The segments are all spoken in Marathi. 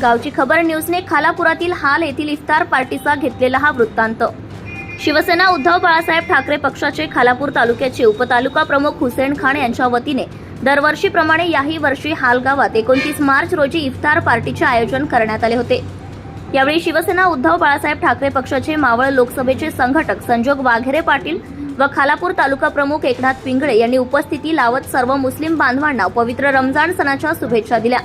गावची खबर न्यूजने खालापुरातील हाल येथील इफ्तार पार्टीचा घेतलेला हा वृत्तांत. शिवसेना उद्धव बाळासाहेब ठाकरे पक्षाचे खालापूर तालुक्याचे उपतालुका प्रमुख हुसेन खान यांच्या वतीने दरवर्षीप्रमाणे याही वर्षी हाल गावात एकोणतीस मार्च रोजी इफ्तार पार्टीचे आयोजन करण्यात आले होते. यावेळी शिवसेना उद्धव बाळासाहेब ठाकरे पक्षाचे मावळ लोकसभेचे संघटक संजोग वाघेरे पाटील व खालापूर तालुका प्रमुख एकनाथ पिंगळे यांनी उपस्थिती लावत सर्व मुस्लिम बांधवांना पवित्र रमजान सणाच्या शुभेच्छा दिल्या.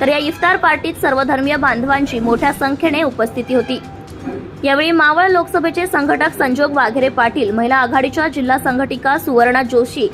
तर या इफ्तार पार्टीत सर्वधर्मीय बांधवांची मोठ्या संख्येने उपस्थिती होती. यावेळी मावळ लोकसभेचे संघटक संजोग वाघेरे पाटील महिला आघाडीच्या जिल्हा संघटिका सुवर्णा जोशी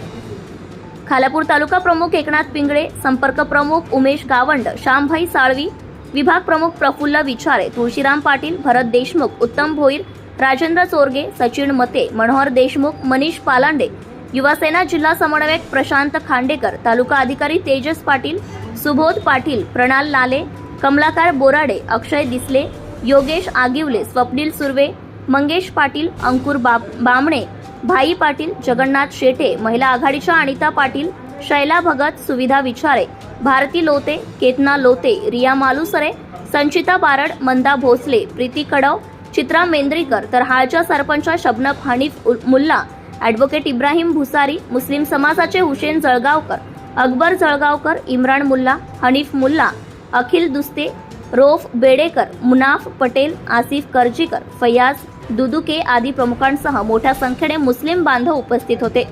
खालापूर तालुका प्रमुख एकनाथ पिंगळे संपर्क प्रमुख उमेश गावंड श्यामभाई साळवी विभाग प्रमुख प्रफुल्ल विचारे तुळशीराम पाटील भरत देशमुख उत्तम भोईर राजेंद्र चोरगे सचिन मते मनोहर देशमुख मनीष पालांडे. युवासेना जिल्हा समन्वयक प्रशांत खांडेकर तालुका अधिकारी तेजस पाटील सुबोध पाटील प्रणाल लाले कमलाकार बोराडे अक्षय दिसले योगेश आगिवले स्वप्नील सुर्वे मंगेश पाटील अंकुर बाब बामणे भाई पाटील जगन्नाथ शेटे महिला आघाडीच्या अनिता पाटील शैला भगत सुविधा विचारे भारती लोते केतना लोते रिया मालुसरे संचिता बारड मंदा भोसले प्रीती कडव चित्रा मेंद्रीकर तर हाळच्या सरपंच शबनब हनीफ मुल्ला ॲडव्होकेट इब्राहिम भुसारी मुस्लिम समाजाचे हुसेन जळगावकर अकबर जळगावकर इम्रान मुल्ला हनीफ मुल्ला अखिल दुस्ते रोफ बेडेकर मुनाफ पटेल आसिफ करजीकर फयाज दुदुके आदी प्रमुखांसह मोठ्या संख्येने मुस्लिम बांधव उपस्थित होते.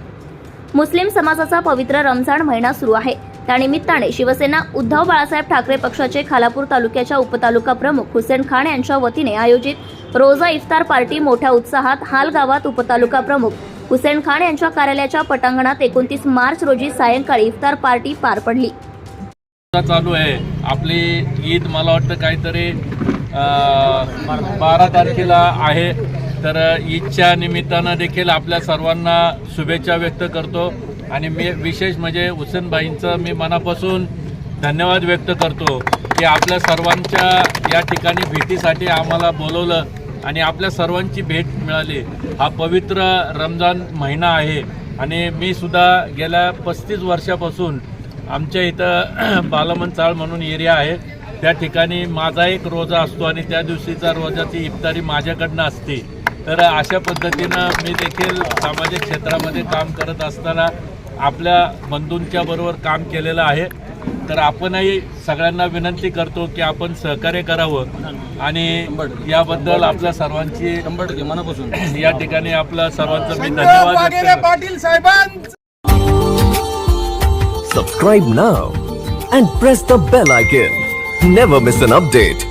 मुस्लिम समाजाचा पवित्र रमजान महिना सुरू आहे. त्यानिमित्ताने शिवसेना उद्धव बाळासाहेब ठाकरे पक्षाचे खालापूर तालुक्याच्या उपतालुका प्रमुख हुसेन खान यांच्या वतीने आयोजित रोजा इफ्तार पार्टी मोठ्या उत्साहात हाल गावात उपतालुका प्रमुख हुसेन खान यांच्या कार्यालयाच्या पटांगणात एकोणतीस मार्च रोजी सायंकाळी इफ्तार पार्टी पार पडली. चालू आहे. आपली ईद मला वाटतं काहीतरी बारा तारखेला आहे. तर ईदच्या निमित्तानं देखील आपल्या सर्वांना शुभेच्छा व्यक्त करतो. आणि मी विशेष म्हणजे हुसेनबाईंचं मी मनापासून धन्यवाद व्यक्त करतो की आपल्या सर्वांच्या या ठिकाणी भेटीसाठी आम्हाला बोलवलं आणि आपल्या सर्वांची भेट मिळाली. हा पवित्र रमजान महिना आहे आणि मी सुद्धा गेल्या पस्तीस वर्षापासून आमच्या इथं बालमन चाळ म्हणून एरिया आहे. त्या ठिकाणी माझा एक रोजा असतो आणि त्या दिवशीचा रोजाची इफ्तारी माझ्याकडनं असते. तर अशा पद्धतीनं मी देखील सामाजिक क्षेत्रामध्ये काम करत असताना आपल्या बंधूंच्या बरोबर काम केलेलं आहे तर आपणही सगळ्यांना विनंती करतो की आपण सहकार्य करावं आणि याबद्दल आपल्या सर्वांची मनापासून या ठिकाणी आपल्या सर्वांचं मी धन्यवाद. पाटील साहेबांचं Subscribe now and press the bell icon. Never miss an update.